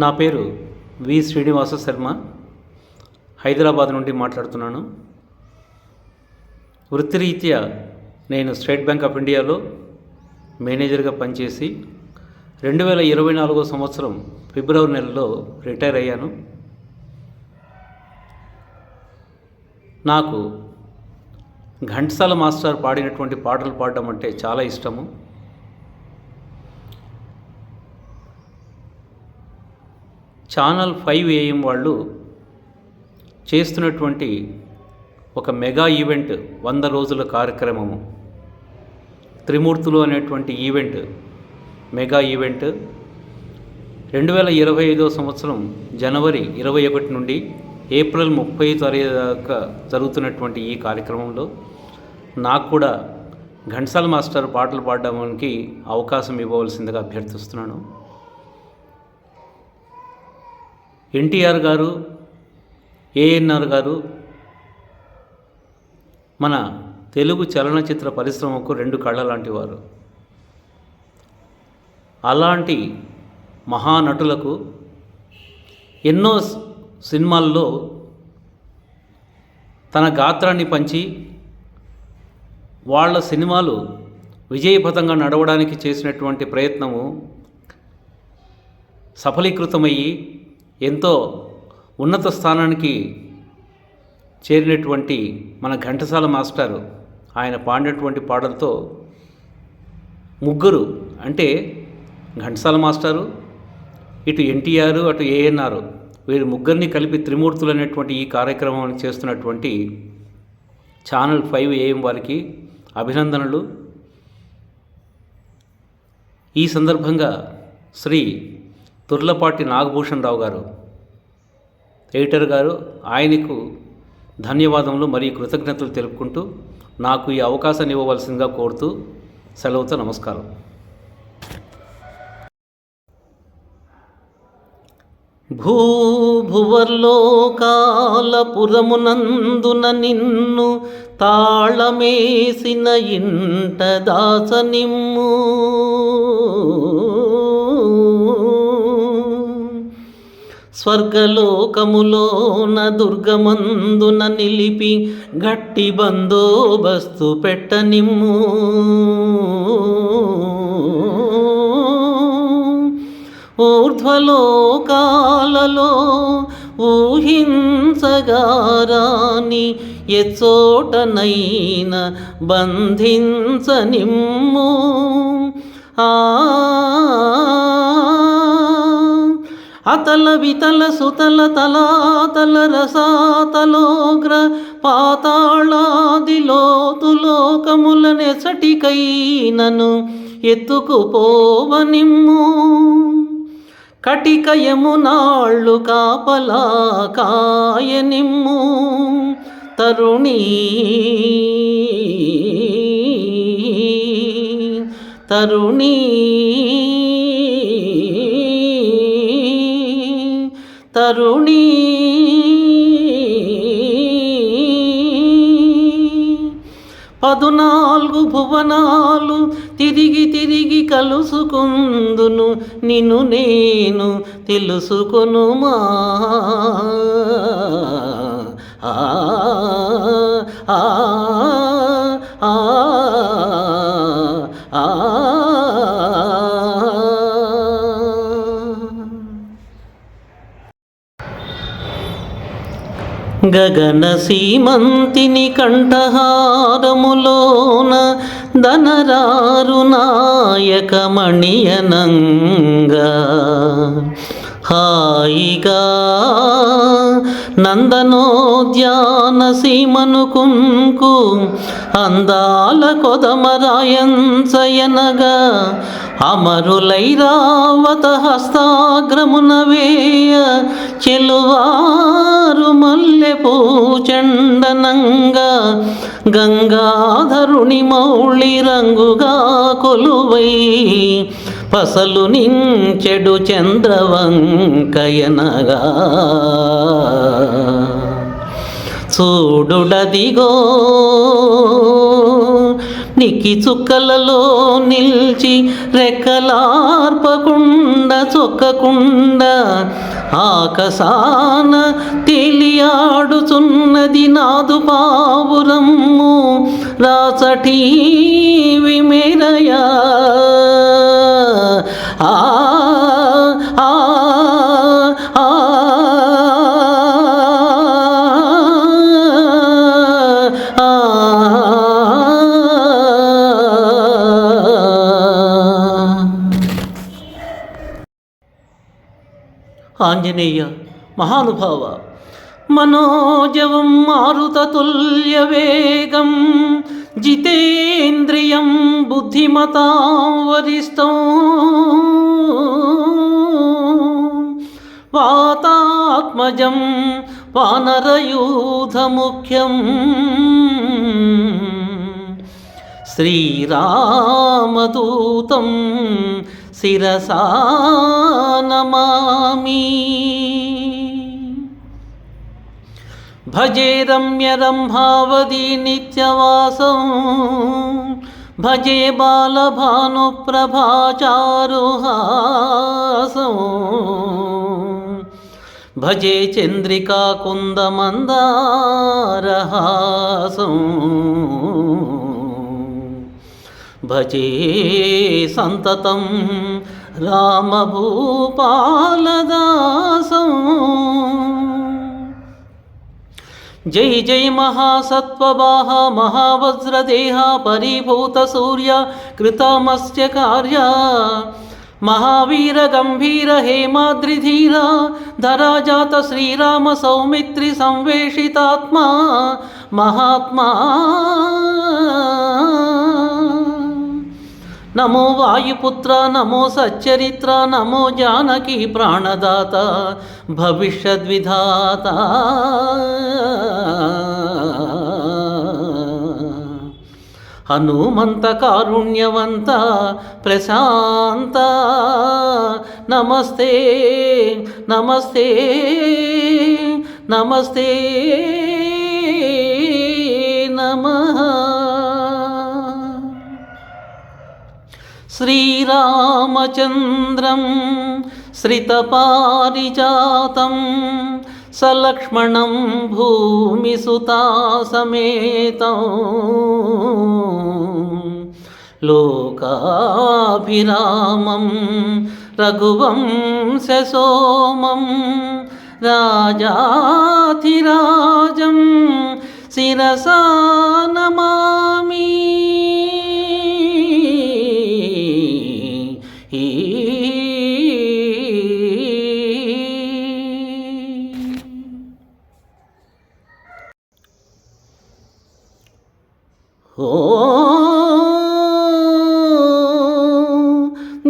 నా పేరు వి శ్రీనివాస శర్మ. హైదరాబాద్ నుండి మాట్లాడుతున్నాను. వృత్తిరీత్యా నేను స్టేట్ బ్యాంక్ ఆఫ్ ఇండియాలో మేనేజర్గా పనిచేసి రెండు వేల ఇరవై నాలుగో సంవత్సరం ఫిబ్రవరి నెలలో రిటైర్ అయ్యాను. నాకు ఘంటసాల మాస్టర్ పాడినటువంటి పాటలు పాడడం అంటే చాలా ఇష్టము. ఛానల్ ఫైవ్ ఏఎం వాళ్ళు చేస్తున్నటువంటి ఒక మెగా ఈవెంట్ వంద రోజుల కార్యక్రమము. త్రిమూర్తులు అనేటువంటి ఈవెంట్ మెగా ఈవెంట్. రెండు వేల ఇరవై ఐదో సంవత్సరం జనవరి ఇరవై ఒకటి నుండి ఏప్రిల్ ముప్పై తారీఖు దాకా జరుగుతున్నటువంటి ఈ కార్యక్రమంలో నాకు కూడా ఘంటసాల మాస్టర్ పాటలు పాడడానికి అవకాశం ఇవ్వవలసిందిగా అభ్యర్థిస్తున్నాను. ఎన్టీఆర్ గారు ఏఎన్ఆర్ గారు మన తెలుగు చలనచిత్ర పరిశ్రమకు రెండు కళ్ళ లాంటి వారు. అలాంటి మహానటులకు ఎన్నో సినిమాల్లో తన గాత్రాన్ని పంచి వాళ్ళ సినిమాలు విజయపథంగా నడవడానికి చేసినటువంటి ప్రయత్నము సఫలీకృతమయ్యి ఎంతో ఉన్నత స్థానానికి చేరినటువంటి మన ఘంటసాల మాస్టారు ఆయన పాడినటువంటి పాటలతో ముగ్గురు అంటే ఘంటసాల మాస్టారు ఇటు ఎన్టీఆర్ అటు ఏఎన్ఆర్ వీరు ముగ్గురిని కలిపి త్రిమూర్తులు అనేటువంటి ఈ కార్యక్రమాన్ని చేస్తున్నటువంటి ఛానల్ ఫైవ్ ఏఎం వారికి అభినందనలు. ఈ సందర్భంగా శ్రీ తుర్లపాటి నాగభూషణ్ రావు గారు. ఎడిటర్ గారు ఆయనకు ధన్యవాదములు మరియు కృతజ్ఞతలు తెలుపుకుంటూ నాకు ఈ అవకాశాన్ని ఇవ్వవలసిందిగా కోరుతూ సెలవుతో నమస్కారం. భూభువర్లోకాలపురమునందున నిన్ను తాళమేసిన ఇంట దాసనిమ్ము. స్వర్గలోకములోన దుర్గమందున నిలిపి గట్టి బందోబస్తు పెట్టనిమ్ము. ఊర్ధ్వలోకాలలో ఊహించగారాని ఎచ్చోటనైన బంధించనిమ్ము. ఆ అతల వితల సుతల తలాతల రసాతలోగ్ర పాతాళాది లోతులోకముల నెసటికైనను ఎత్తుకుపోవనిమ్ము. కటికయమునాళ్ళు కాపలా కాయనిమ్ము. తరుణీ తరుణీ తరుణీ పదునాలుగు భువనాలు తిరిగి తిరిగి కలుసుకుందును నిన్ను నేను తెలుసుకొనుమా మా. ఆ, గగన సీమంతిని కంఠహారములోన ధనరారు నాయకమణియనంగా హాయిగా నందనోద్యాన సీమను కుంకు అందాల కొదమరాయంచయనగా అమరులైరావత హస్తాగ్రమున వేయ చెలువారు పూచండనంగా గంగాధరుని మౌళి రంగుగా కొలువై పసలు నించెడు చంద్రవంకయనగా చూడుడదిగో నిక్కి చుక్కలలో నిల్చి రెక్కలార్పకుండా చొక్కకుండా ఆకసాన తెలియాడుచున్నది నాదు పావురమ్ము రాచటి విమెరయా ఆ ఆంజనేయ మహానుభావ మనోజవం మారుతతుల్య వేగం జితేంద్రియం బుద్ధిమతాం వరిష్టం వాతాత్మజం వానరయూధముఖ్యం శ్రీరామదూతం శిరసా నమామి భజే రమ్యరంభావదీ నిత్యవాసం. భజే బాలభానుప్రభాచారుహాసం. భజే చంద్రికా కుందమందారహాసం. भजे सन्ततं रामभूपालदासम् जय जय महासत्त्ववाह महावज्रदेह, परिभूतसूर्य, कृतमस्य कार्य। महावीर गंभीर हेमाद्रिधीर धरा जात श्रीराम, सौमित्री, संवेशितात्मा, महात्मा। నమో వాయుపుత్ర నమో సచ్చరిత్ర నమో జానకి ప్రాణదాత భవిష్యద్విధాత. హనుమంత కారుణ్యవంత ప్రశాంత. నమస్తే నమస్తే నమస్తే. శ్రీరామచంద్రం శ్రితపారిజాతం సలక్ష్మణం భూమిసుతాసమేతం లోకాభిరామం రఘువంశసోమం రాజాధిరాజం శిరసా నమామి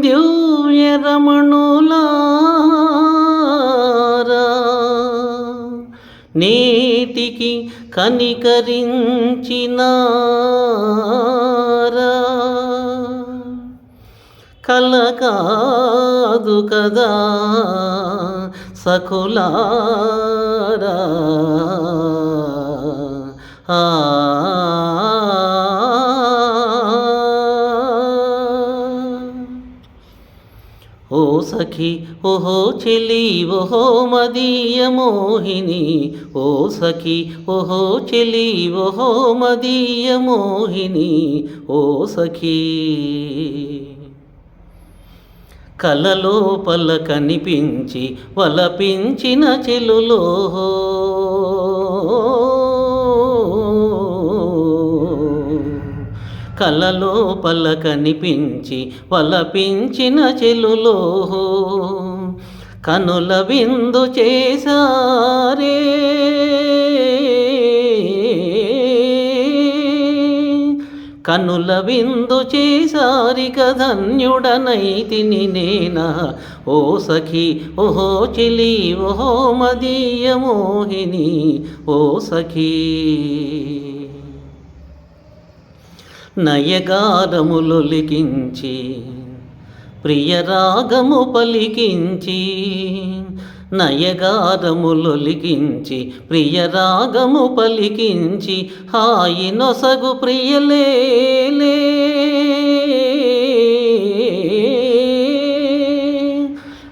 దివ్యరమణులారా. నేటికి కనికరించినారా. కల కాదు కదా సకులారా. సఖి ఓహో చెలి ఓహో మదీయ మోహిని. ఓ సఖి ఓహో చెలి ఓహో మదీయ మోహిని. ఓ సఖీ. కలలోపల కనిపించి వలపించిన చెలులో కలలోపల కనిపించి వలపించిన చెలులో కనుల విందు చేసారే కనుల విందు చేసారిక ధన్యుడనైతిని నేనా? ఓ సఖి ఓహో చిలి ఓహో మదీయ మోహిని ఓ సఖీ. నయగారములొలికించి ప్రియరాగము పలికించి నయగారములొలికించి ప్రియరాగము పలికించి హాయి నొసగు ప్రియలేలే.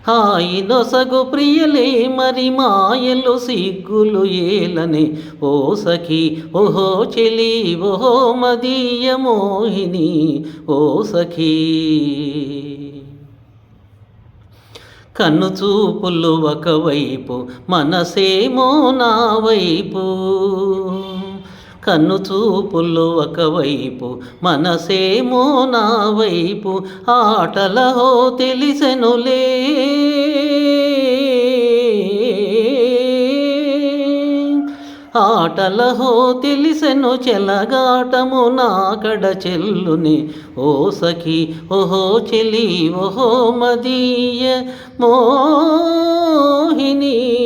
హాయి నొసగు ప్రియలే మరి మాయలు సిగ్గులు ఏలని ఓ సఖి. ఓహో చెలి ఓహో మదీయ మోహిని ఓ సఖీ. కన్ను చూపులు ఒకవైపు మనసేమో నా వైపు కన్ను చూపులు ఒకవైపు మనసేమో నా వైపు ఆటలహో తెలిసెనులే. ఆటలహో తెలిసెను చెలగాటము నా కడ చెల్లుని. ఓ సఖి ఓహో చెలి ఓహో మదీయ మోహిని.